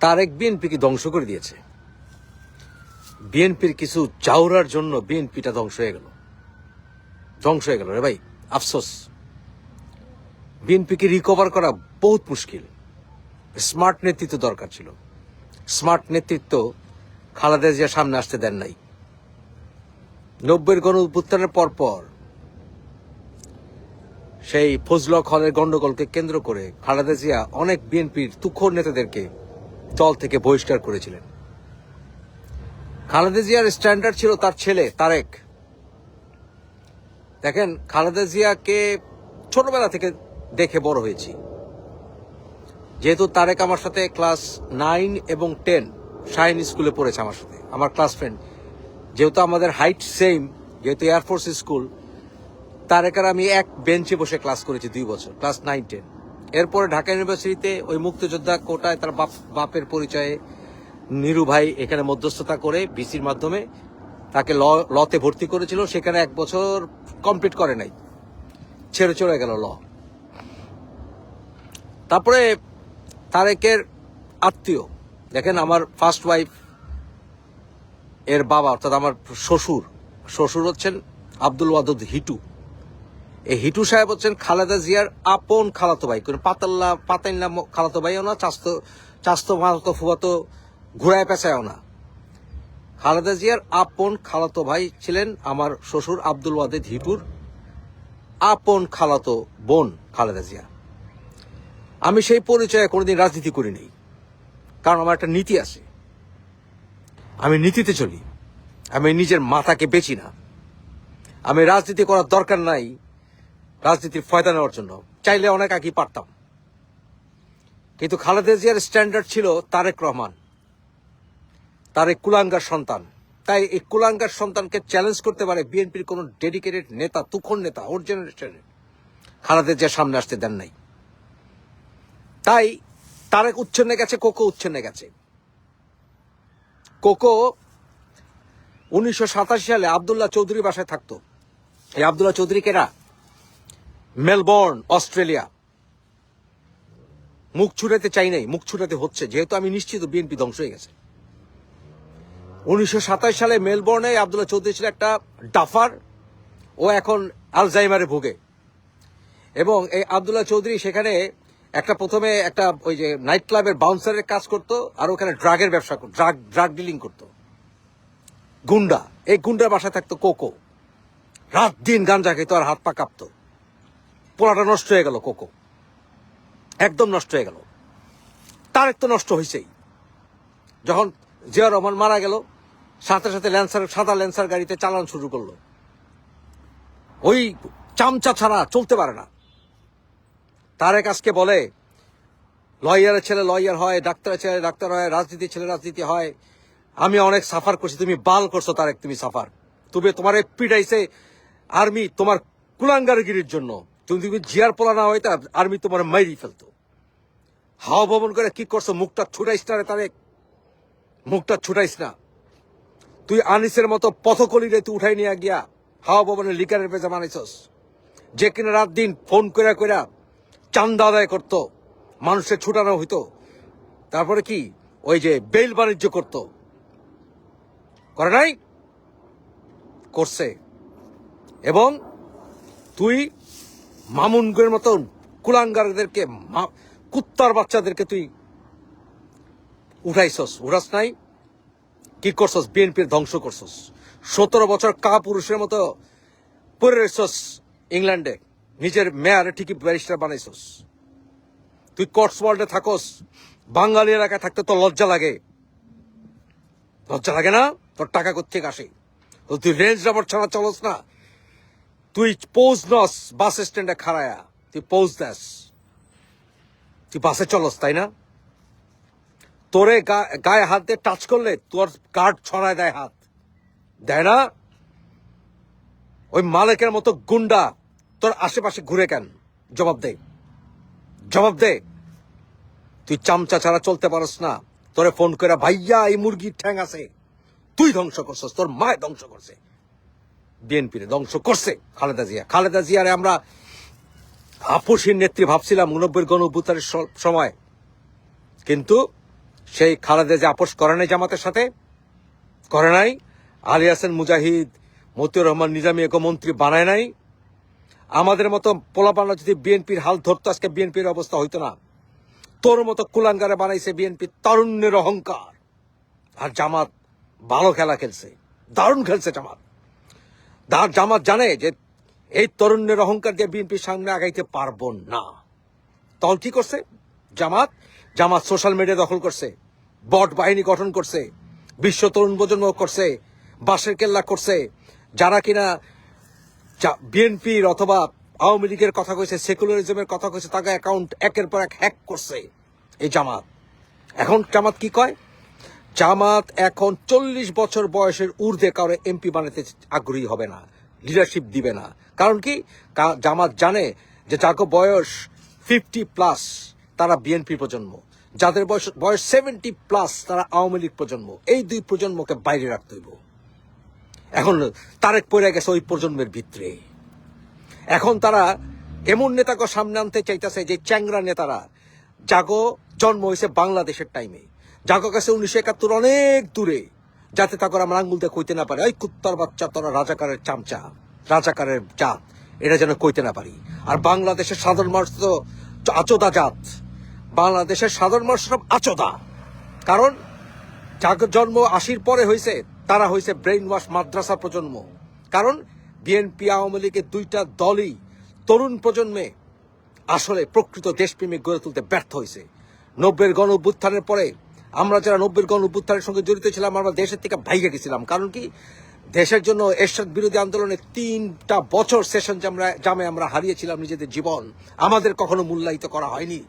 তারেক বিএনপিকে ধ্বংস করে দিয়েছে। বিএনপির কিছু চাউরার জন্য বিএনপিটা ধ্বংস হয়ে গেল। ধ্বংস হয়ে গেল। রে ভাই, আফসোস। বিএনপিকে রিকভার করা বহুত মুশকিল। স্মার্ট নেতৃত্ব দরকার ছিল। স্মার্ট নেতৃত্ব খালেদা জিয়া সামনে আসতে দেন নাই। নব্বইয়ের গণ উত্থানের পর পর সেই ফজলক হলের গন্ডগোলকে কেন্দ্র করে খালেদা জিয়া অনেক বিএনপির তুখোর নেতাদেরকে দল থেকে বহিষ্কার করেছিলেন। খালেদা জিয়ার স্ট্যান্ডার্ড ছিল তার ছেলে, তারেক। দেখেন, খালেদা জিয়াকে ছোটবেলা থেকে দেখে বড় হয়েছি। যেহেতু তারেক আমার সাথে ক্লাস নাইন এবং টেন শাইন স্কুলে পড়েছে আমার সাথে, আমার ক্লাস ফ্রেন্ড যেহেতু আমাদের হাইট সেম যেহেতু এয়ারফোর্স স্কুল তারেক আর আমি এক বেঞ্চে বসে ক্লাস করেছি দুই বছর ক্লাস নাইন টেন এরপরে ঢাকা ইউনিভার্সিটিতে ওই মুক্তিযোদ্ধা কোটায় তার বাপ, বাপের পরিচয়ে নিরু ভাই এখানে মধ্যস্থতা করে বিসির মাধ্যমে তাকে ল, লতে ভর্তি করেছিল। সেখানে এক বছর কমপ্লিট করে নাই। ছেড়ে চলে গেল ল। তারপরে তারেকের আত্মীয়, দেখেন আমার ফার্স্ট ওয়াইফ এর বাবা, অর্থাৎ আমার শ্বশুর শ্বশুর হচ্ছেন আব্দুল ওয়াদুদ হিটু। এই হিটু সাহেব হচ্ছেন খালেদা জিয়ার আপন খালাতো ভাই। কোনো পাতাল্লা, পাতাইল্লা খালাতো ভাইও না, চাস্তো চাস্তো মাতো ফুয়াতো ঘুরায় পেঁচায়ও না। খালেদা জিয়ার আপন খালাতো ভাই ছিলেন আমার শ্বশুর আব্দুল ওয়াদেদ হিটুর আপন খালাতো বোন খালেদা জিয়া। আমি সেই পরিচয়ে কোনোদিন রাজনীতি করি নাই, কারণ আমার একটা নীতি আছে। আমি নীতিতে চলি, আমি নিজের মাথাকে বেচি না। আমি রাজনীতি করার দরকার নাই রাজনীতির ফয়দা নেওয়ার জন্য। চাইলে অনেক আগেই পারতাম। কিন্তু খালেদা জিয়ার স্ট্যান্ডার্ড ছিল তারেক রহমান। তার এই কুলাঙ্গার সন্তান। তাই এই কুলাঙ্গার সন্তানকে চ্যালেঞ্জ করতে পারে বিএনপির কোন ডেডিকেটেড নেতা তুখন নেতা, ওর জেনারেশনের খালেদা জিয়া সামনে আসতে দেন নাই। তাই তারেক উচ্ছন্নে গেছে, কোকো উচ্ছন্নে গেছে। কোকো উনিশশো সাতাশি সালে আবদুল্লাহ চৌধুরী বাসায় থাকতো। এই আবদুল্লাহ চৌধুরী কেরা মেলবোর্ন অস্ট্রেলিয়া মুখ ছুটাতে চাই নাই, মুখ ছুটাতে হচ্ছে। যেহেতু আমি নিশ্চিত বিএনপি ধ্বংস হয়ে গেছে। উনিশশো সাতাশ সালে মেলবোর্নে আবদুল্লাহ চৌধুরী ছিল একটা ডাফার। ও এখন আলজাইমারে ভোগে। এবং এই আবদুল্লাহ চৌধুরী সেখানে একটা প্রথমে একটা ওই যে নাইট ক্লাবের বাউন্সারের কাজ করত, আর ওখানে ড্রাগের ব্যবসা করত ড্রাগ ড্রাগ ডিলিং করত। গুন্ডা। এই গুন্ডার বাসায় থাকতো কোকো। রাত দিন গাঞ্জা খেত আর হাত পা কাঁপতো। পোড়াটা নষ্ট হয়ে গেল, কোকো। একদম নষ্ট হয়ে গেল। তারেক তো নষ্ট হয়েছেই যখন জিয়া রহমান মারা গেল, সাথে সাথে ল্যান্সার, সাদা ল্যান্সার গাড়িতে চালান শুরু করল। ওই চামচা ছাড়া চলতে পারে না। তারেক আজকে বলে, লয়ারের ছেলে লয়ার হয়, ডাক্তারের ছেলে ডাক্তার হয়, রাজনীতির ছেলে রাজনীতি হয়। আমি অনেক সাফার করছি, তুমি বাল করছ তারেক, তুমি সাফার। তুমি তোমার পিটাইছে আর্মি, তোমার কুলাঙ্গারগিরির জন্য। তুমি জিয়ার পোলা না হইতা আর্মি তোমার মাইরি ফেলতো। হাওয়া ভবন করে কি করছ? মুখটা ছুটাইস না রে তারেক। মুখটা ছুটাইস না। তুই আনিসের মতো পথকলিরে তুই উঠাই নিয়ে গিয়া হাওয়া ভবনের লিকারের পেজা বানাইছস যে কিনা রাত দিন ফোন করে কইরা চান্দা আদায় করতো মানুষের ছুটানো হইতো। তারপরে কি? ওই যে বেল বাণিজ্য করত। করে নাই? করছে। এবং তুই মামুনগের মতন কুলাঙ্গারদেরকে কুত্তার বাচ্চাদেরকে তুই উঠাইছস, উঠাস নাই? কি করছস? বিএনপির ধ্বংস করছস। সতেরো বছর কা পুরুষের মতো পড়ে রয়েছস ইংল্যান্ডে। নিজের মেয়ারে ঠিকই ব্যারিস্টার বানাইছস। তুই কটস ওয়ার্ল্ডে থাকস, বাঙালি এলাকায় থাকতে তো লজ্জা লাগে। লজ্জা লাগে না? তোর টাকা কোথেকে আসে? তুই রেঞ্জ রাবার ছাড়া চলস না? তুই পৌঁছ নস বাস স্ট্যান্ডে খাড়ায়া। তুই পৌঁছ দাস। তুই বাসে চলস, তাই না? তোরে গায়ে হাত দিয়ে টাচ করলে তোর কার্ড ছড়ায় দেয় হাত। দেয় না? ওই মালিকের মতো গুন্ডা তোর আশেপাশে ঘুরে কেন? জবাব দে। জবাব দে। তুই চামচা ছাড়া চলতে পারস না। তোরে ফোন করে ভাইয়া, এই মুরগির ঠ্যাং আছে। তুই ধ্বংস করছস, তোর মায় ধ্বংস করছে। বিএনপি ধ্বংস করছে খালেদা জিয়া। খালেদা জিয়ারে আমরা আপসীর নেত্রী ভাবছিলাম নব্বই গণ অভ্যুত্থানের সময়। কিন্তু সেই খালেদা যে আপোষ করে নাই জামাতের সাথে, করে নাই। আলী হাসান মুজাহিদ, মতিউর রহমান, নিজামী এক মন্ত্রী বানায় নাই। আমাদের মতো পোলাপানা যদি বিএনপির হাল ধরতো, আজকে বিএনপির অবস্থা হইতো না। তোর মতো কুলাঙ্গারে বানাইছে বিএনপি তারুণ্যের অহংকার। আর জামাত ভালো খেলা খেলছে, দারুণ খেলছে জামাত। দার জামাত জানে যে এই তরুণের অহংকার দিয়ে বিএনপির সামনে আগাইতে পারব না। তখন কি করছে? জামাত জামাত সোশ্যাল মিডিয়া দখল করছে, বট বাহিনী গঠন করছে, বিশ্ব তরুণ প্রজন্ম করছে বাসের কেল্লা করছে, যারা কিনা বিএনপির অথবা আওয়ামী লীগের কথা কইছে, সেকুলারিজমের কথা কইছে, তাকে অ্যাকাউন্ট একের পর এক হ্যাক করছে এই জামাত। এখন জামাত কি কয়? জামাত এখন চল্লিশ বছর বয়সের ঊর্ধ্বে কারও এমপি বানাতে আগ্রহী হবে না লিডারশিপ দিবে না। কারণ কি? জামাত জানে যে যাকে বয়স ফিফটি প্লাস তারা বিএনপি প্রজন্ম। যাদের বয়স বয়স সেভেন্টি প্লাস তারা আওয়ামী লীগ প্রজন্ম। এই দুই প্রজন্মকে বাইরে রাখতে হইব। এখন তারেক পড়ে গেছে ওই প্রজন্মের ভিতরে। এখন তারা এমন নেতাকে সামনে আনতে চাইতেছে যে চ্যাংরা নেতারা জাগো জন্ম হয়েছে বাংলাদেশের টাইমে জাগো কাছে উনিশশো একাত্তর অনেক দূরে। যাতে তাকে আমরা দিয়ে কইতে না পারে। ওই কুত্তার বাচ্চা তোরা রাজাকারের চামচা, রাজাকারের জাত, এটা যেন কইতে না পারি। আর বাংলাদেশের সাধারণ মানুষ তো আচোদা জাত। বাংলাদেশের সাধারণ মানুষ সব আচোদা। কারণ যার জন্ম আশির পরে হয়েছে তারা হয়েছে ব্রেইন ওয়াশ মাদ্রাসা প্রজন্ম। কারণ বিএনপি আওয়ামী লীগের দুইটা দলই তরুণ প্রজন্মে আসলে প্রকৃত দেশপ্রেমিক গড়ে তুলতে ব্যর্থ হয়েছে নব্বের গণ অভ্যুত্থানের পরে আমরা যারা নব্বের গণ অভ্যুত্থানের সঙ্গে জড়িত ছিলাম, আমরা দেশের থেকে ভাইগে গেছিলাম। কারণ কি? দেশের জন্য এরশাদ বিরোধী আন্দোলনে তিনটা বছর সেশন জামে আমরা হারিয়েছিলাম নিজেদের জীবন, আমাদের কখনো মূল্যায়িত করা হয়নি।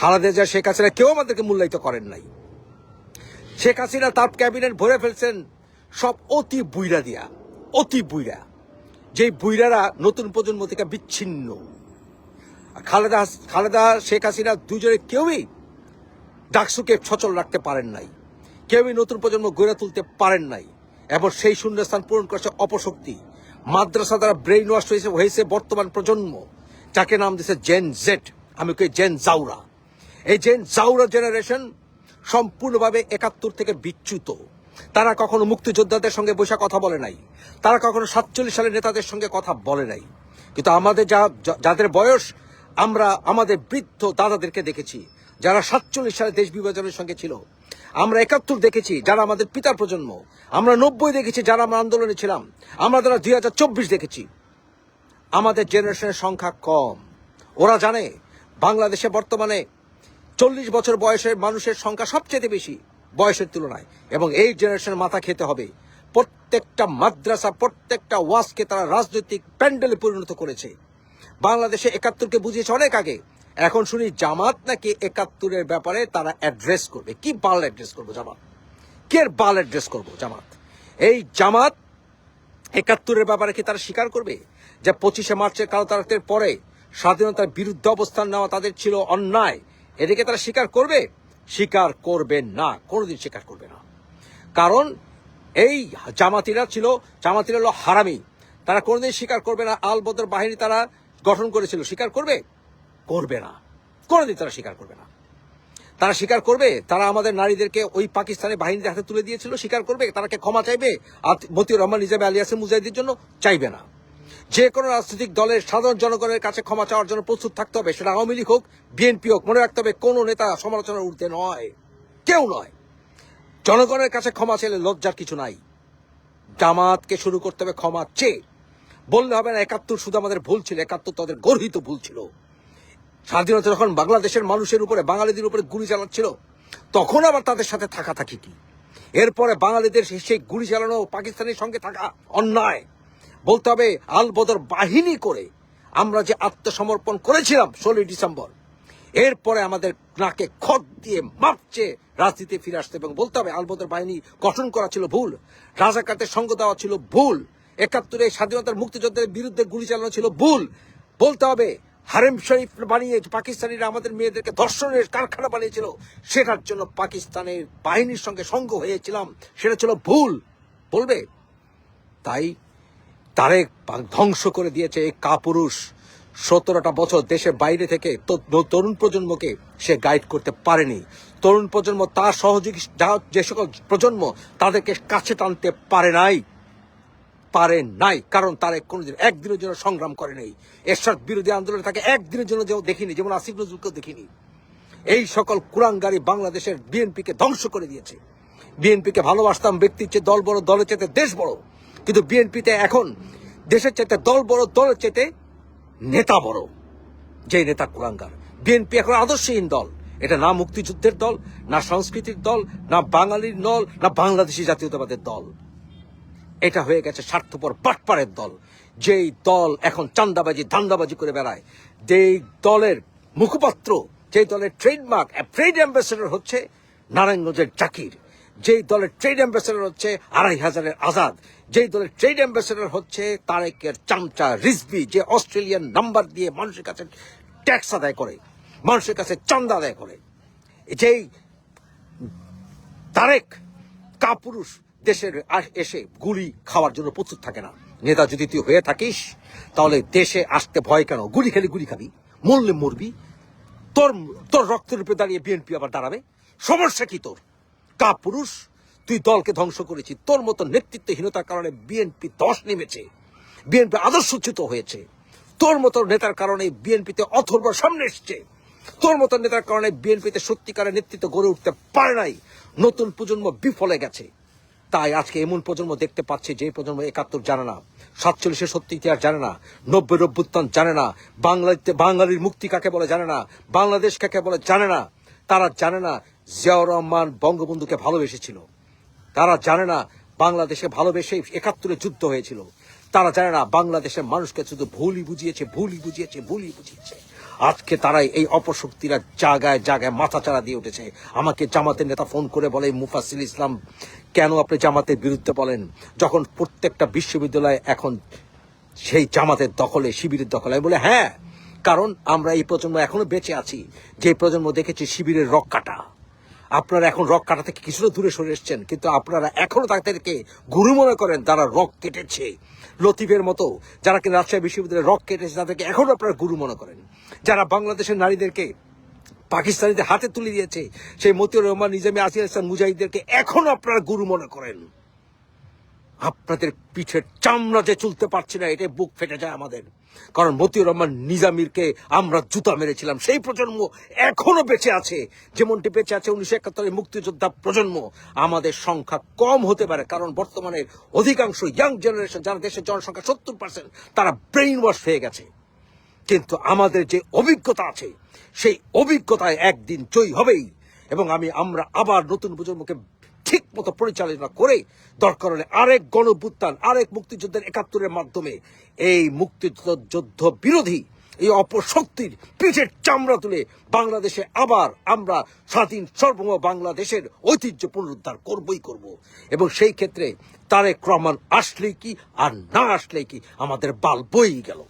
খালেদা জিয়া, শেখ হাসিনা কেউ আমাদেরকে মূল্যায়িত করেন নাই। শেখ হাসিনা তার ক্যাবিনেট ভরে ফেলছেন সব অতি বুইরা দিয়া, অতি বুইরা যেই বুইরারা নতুন প্রজন্ম থেকে বিচ্ছিন্ন। খালেদা খালেদা, শেখ হাসিনা দুজনে কেউই ডাকসুকে সচল রাখতে পারেন নাই। কেউই নতুন প্রজন্ম গড়ে তুলতে পারেন নাই। এবং সেই শূন্যস্থান পূরণ করেছে অপশক্তি। মাদ্রাসা দ্বারা ব্রেইন ওয়াশ হয়েছে হয়েছে বর্তমান প্রজন্ম। যাকে নাম দিয়েছে জেন জেট আমি কই জেন জাউরা এই জেন জাউরা জেনারেশন সম্পূর্ণভাবে একাত্তর থেকে বিচ্যুত। তারা কখনো মুক্তিযোদ্ধাদের সঙ্গে বসে কথা বলে নাই। তারা কখনো সাতচল্লিশ সালের নেতাদের সঙ্গে কথা বলে নাই। কিন্তু আমাদের যা যা- যাদের বয়স, আমরা আমাদের বৃদ্ধ দাদাদেরকে দেখেছি। যারা সাতচল্লিশ সালে দেশ বিভাজনের সঙ্গে ছিল। আমরা একাত্তর দেখেছি যারা আমাদের পিতার প্রজন্ম। আমরা নব্বই দেখেছি যারা আমরা আন্দোলনে ছিলাম। আমরা যারা দুই হাজার চব্বিশ দেখেছি। আমাদের জেনারেশনের সংখ্যা কম। ওরা জানে, বাংলাদেশে বর্তমানে চল্লিশ বছর বয়সের মানুষের সংখ্যা সবচেয়ে বেশি বয়সের তুলনায়। এবং এই জেনারেশনের মাথা খেতে হবে। প্রত্যেকটা মাদ্রাসা, প্রত্যেকটা ওয়াজকে তারা রাজনৈতিক প্যান্ডেলে পরিণত করেছে। বাংলাদেশে একাত্তরকে বুঝিয়েছে অনেক আগে। এখন শুনি জামাত নাকি একাত্তরের ব্যাপারে তারা অ্যাড্রেস করবে? কি বাল অ্যাড্রেস করব জামাত? কে বাল অ্যাড্রেস করব জামাত? এই জামাত একাত্তরের ব্যাপারে কি তারা স্বীকার করবে? যে পঁচিশে মার্চের কালো তারিখের পরে স্বাধীনতার বিরুদ্ধে অবস্থান নেওয়া তাদের ছিল অন্যায়, এদিকে তারা স্বীকার করবে? স্বীকার করবে না, কোনোদিন স্বীকার করবে না। কারণ এই জামাতিরা ছিল, জামাতিরা হলো হারামি। তারা কোনোদিন স্বীকার করবে না, আল বদর বাহিনী তারা গঠন করেছিল, স্বীকার করবে? করবে না। কোনোদিন তারা স্বীকার করবে না। তারা স্বীকার করবে, তারা আমাদের নারীদেরকে ওই পাকিস্তানের বাহিনীর হাতে তুলে দিয়েছিল, স্বীকার করবে, তারাকে ক্ষমা চাইবে, আর মতিউর রহমান, নিজামে আলিয়াসে মুজাহিদের জন্য চাইবে না। যে কোনো রাজনৈতিক দলের সাধারণ জনগণের কাছে ক্ষমা চাওয়ার জন্য প্রস্তুত থাকতে হবে, সেটা আওয়ামী লীগ হোক, বিএনপি হোক, মনে রাখতে হবে কোনো নেতা সমালোচনার ঊর্ধ্বে নয়, কেউ নয়। জনগণের কাছে ক্ষমা চাইলে লজ্জার কিছু নাই। জামাতকে শুরু করতে হবে ক্ষমা চেয়ে। বললে হবে না, একাত্তর শুধু আমাদের ভুল ছিল, একাত্তর তাদের গর্হিত ভুল ছিল। স্বাধীনতা যখন বাংলাদেশের মানুষের উপরে, বাঙালিদের উপরে গুলি চালাচ্ছিল, তখন আবার তাদের সাথে থাকা থাকি কি? এরপরে বাঙালিদের সেই- গুলি চালানো, পাকিস্তানের সঙ্গে থাকা অন্যায়। বলতে হবে, আল বদর বাহিনী করে আমরা যে আত্মসমর্পণ করেছিলাম ষোলোই ডিসেম্বর, এরপরে আমাদের নাকে খত দিয়ে মাপছে রাজনীতি ফিরে আসতে এবং বলতে হবে আলবদর বাহিনী গঠন করা ছিল ভুল, রাজাকারদের সঙ্গ দেওয়া ছিল ভুল, একাত্তরে স্বাধীনতার মুক্তিযোদ্ধাদের বিরুদ্ধে গুলি চালানো ছিল ভুল। বলতে হবে হারেম শরীফ বানিয়ে পাকিস্তানিরা আমাদের মেয়েদেরকে ধর্ষণের কারখানা বানিয়েছিল, সেটার জন্য পাকিস্তানের বাহিনীর সঙ্গে সঙ্গ হয়েছিলাম, সেটা ছিল ভুল, বলবে? তাই তারেক ধ্বংস করে দিয়েছে এই কাপুরুষ। সতেরোটা বছর দেশের বাইরে থেকে তরুণ প্রজন্মকে সে গাইড করতে পারেনি। তরুণ প্রজন্ম তার সহযোগী যা- যে সকল প্রজন্ম তাদেরকে কাছে টানতে পারে নাই। পারে নাই, কারণ তারা কোনোদিন একদিনের জন্য সংগ্রাম করে নেই। এরশাদ বিরোধী আন্দোলনে তাকে একদিনের জন্য যেও দেখিনি, যেমন আসিফ নজরুলকেও দেখিনি। এই সকল কুরাঙ্গারি বাংলাদেশের বিএনপিকে ধ্বংস করে দিয়েছে। বিএনপিকে ভালোবাসতাম ব্যক্তির চেয়ে দল বড়, দলের চেতে দেশ বড়। কিন্তু বিএনপিতে এখন দেশের চেতে দল বড়, দলের চেতে নেতা বড়। যে নেতা কুরাঙ্গার বিএনপি এখন আদর্শহীন দল। এটা না মুক্তিযুদ্ধের দল, না সংস্কৃতির দল, না বাঙালির দল না বাংলাদেশি জাতীয়তাবাদের দল। এটা হয়ে গেছে স্বার্থপর বাটপাড়ের দল। যেই দল এখন চান্দাবাজি, ধান্দাবাজি করে বেড়ায়, যেই দলের মুখপাত্র, যেই দলের ট্রেডমার্ক ট্রেড অ্যাম্বাসেডর হচ্ছে নারায়ণগঞ্জের জাকির। যেই দলের ট্রেড অ্যাম্বাসেডর হচ্ছে আড়াই হাজারের আজাদ। যেই দলের ট্রেড অ্যাম্বাসেডর হচ্ছে তারেকের চামচা রিজবি যে অস্ট্রেলিয়ান নাম্বার দিয়ে মানুষের কাছে ট্যাক্স আদায় করে, মানুষের কাছে চান্দা আদায় করে। যেই তারেক, কাপুরুষ দেশের এসে গুলি খাওয়ার জন্য প্রস্তুত থাকে না। নেতা যদি তুই হয়ে থাকিস, তাহলে দেশে আসতে ভয় কেন? গুলি খেলে গুলি খাবি, মরলে মরবি। তোর তোর রক্তের উপরে দাঁড়িয়ে বিএনপি আবার দাঁড়াবে। সমস্যা কি তোর? কা পুরুষ, তুই দলকে ধ্বংস করেছিস। তোর মতো নেতৃত্বহীনতার কারণে বিএনপি দশ নেমেছে। বিএনপি আদর্শচ্যুত হয়েছে। তোর মতো নেতার কারণে বিএনপিতে অথর্ব সামনে এসছে। তোর মতো নেতার কারণে বিএনপিতে সত্যিকারের নেতৃত্ব গড়ে উঠতে পারে নাই। নতুন প্রজন্ম বিফলে গেছে। তাই আজকে এমন প্রজন্ম দেখতে পাচ্ছে যে প্রজন্ম একাত্তর জানে না, সাতচল্লিশের সত্যি ইতিহাস জানে না নব্বই অভ্যুত্থান জানে না, বাংলাতে বাঙালির মুক্তি কাকে বলে জানে না, বাংলাদেশ কাকে বলে জানে না, তারা জানে না জিয়াউর রহমান বঙ্গবন্ধুকে ভালোবেসেছিল। তারা জানে না বাংলাদেশে ভালোবেসে একাত্তরে যুদ্ধ হয়েছিল। তারা জানে না বাংলাদেশের মানুষকে শুধু ভুলই বুঝিয়েছে ভুলই বুঝিয়েছে ভুলই বুঝিয়েছে। আজকে তারাই এই অপশক্তিরা জায়গায় জায়গায় মাথা চাড়া দিয়ে উঠেছে। আমাকে জামাতের নেতা ফোন করে বলে মুফাসিল ইসলাম, কেন আপনি জামাতের বিরুদ্ধে বলেন? যখন প্রত্যেকটা বিশ্ববিদ্যালয়ে এখন সেই জামাতের দখলে, শিবিরের দখলে। বলে হ্যাঁ কারণ আমরা এই প্রজন্ম এখনও বেঁচে আছি। যে প্রজন্ম দেখেছি শিবিরের রক কাটা আপনারা এখন রক কাটা থেকে কিছুটা দূরে সরে এসছেন, কিন্তু আপনারা এখনও তাদেরকে গুরু মনে করেন তারা রক কেটেছে। লতিফের মতো যারা কি রাজশাহী বিশ্ববিদ্যালয়ে রক কেটেছে, তাদেরকে এখনও আপনারা গুরু মনে করেন। যারা বাংলাদেশের নারীদেরকে পাকিস্তানিদের হাতে তুলে দিয়েছে, সেই মতিউর রহমান, নিজামী আসিয়া ইসলাম মুজাহিদদেরকে এখনও আপনারা গুরু মনে করেন। আপনাদের পিঠের চামড়া যে চলতে পারছি না, এটাই বুক ফেটে যায় আমাদের। কারণ মতিউর রহমান নিজামিরকে আমরা জুতা মেরেছিলাম। সেই প্রজন্ম এখনও বেঁচে আছে। যেমনটি বেঁচে আছে উনিশশো একাত্তরের মুক্তিযোদ্ধা প্রজন্ম, আমাদের সংখ্যা কম হতে পারে। কারণ বর্তমানে অধিকাংশ ইয়াং জেনারেশন যারা দেশের জনসংখ্যা সত্তর পার্সেন্ট তারা ব্রেইন ওয়াশ হয়ে গেছে। কিন্তু আমাদের যে অভিজ্ঞতা আছে, সেই অভিজ্ঞতায় একদিন জয়ী হবেই। এবং আমি, আমরা আবার নতুন প্রজন্মকে ঠিক মতো পরিচালনা করে দরকার হলে আরেক গণভুত্থান, আরেক মুক্তিযুদ্ধের একাত্তরের মাধ্যমে এই মুক্তিযুদ্ধ বিরোধী এই অপশক্তির পিঠের চামড়া তুলে বাংলাদেশে আবার আমরা স্বাধীন সর্বম বাংলাদেশের ঐতিহ্য পুনরুদ্ধার করবই করব। এবং সেই ক্ষেত্রে তারেক রহমান আসলেই কি আর না আসলেই কি আমাদের বাল বই গেল।